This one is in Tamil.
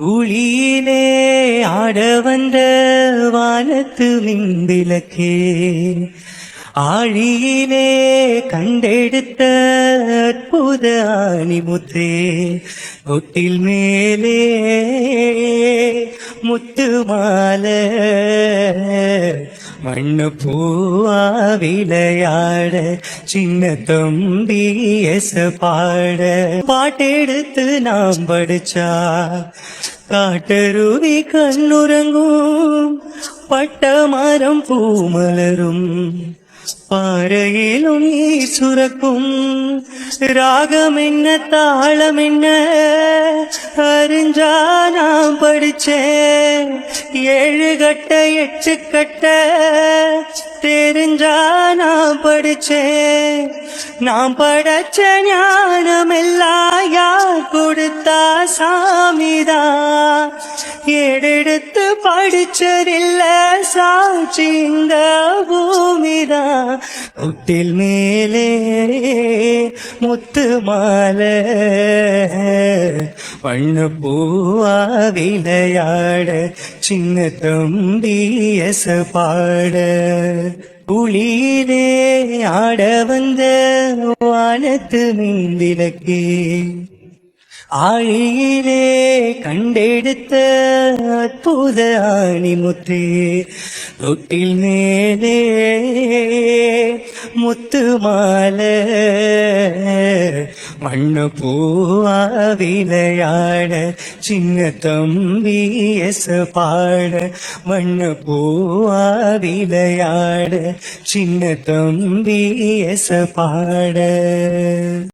உளியிலே ஆட வந்த வானத்து மின்விளக்கே ஆழியிலே கண்டெடுத்த அற்புத ஆணிமுத்தே. ஒட்டில் மேலே முத்து மாலை மண்ணு பூவா விளையாட சின்ன தம்பி எச பாட. பாட்டெடுத்து நாம் படிச்சா காட்டருவி கண்ணுறங்கும் பட்ட மரம் பூமலரும் பாறையிலும் நீ சுரக்கும் ராகம் என்ன தாளம் என்ன அறிஞ்சா நான் படிச்சேன். ஏழு கட்ட எட்டு கட்ட தெரிஞ்சா நான் படிச்சேன். நான் படைச்ச ஞானம் எல்லாம் யார் கொடுத்தா சாமிதான் ஏடெடுத்து படிச்சதில்ல சாட்சி இந்த பூமிதான் முட்டில் மேலே முத்து மாலை. வண்ண பூவா விளையாட சின்ன தம்பி எச பாட. புளியிலே ஆட வந்த வானத்து மின்விளக்கே ஆழியிலே கண்டெடுத்த அற்புத ஆணிமுத்தே. தொட்டில் மேலே முத்து மாலை. மண்ணு பூவா விளையாட சின்ன தம்பி எஸ் பாட. மண்ணு பூவா விளையாட சின்ன தம்பி எஸ் பாட.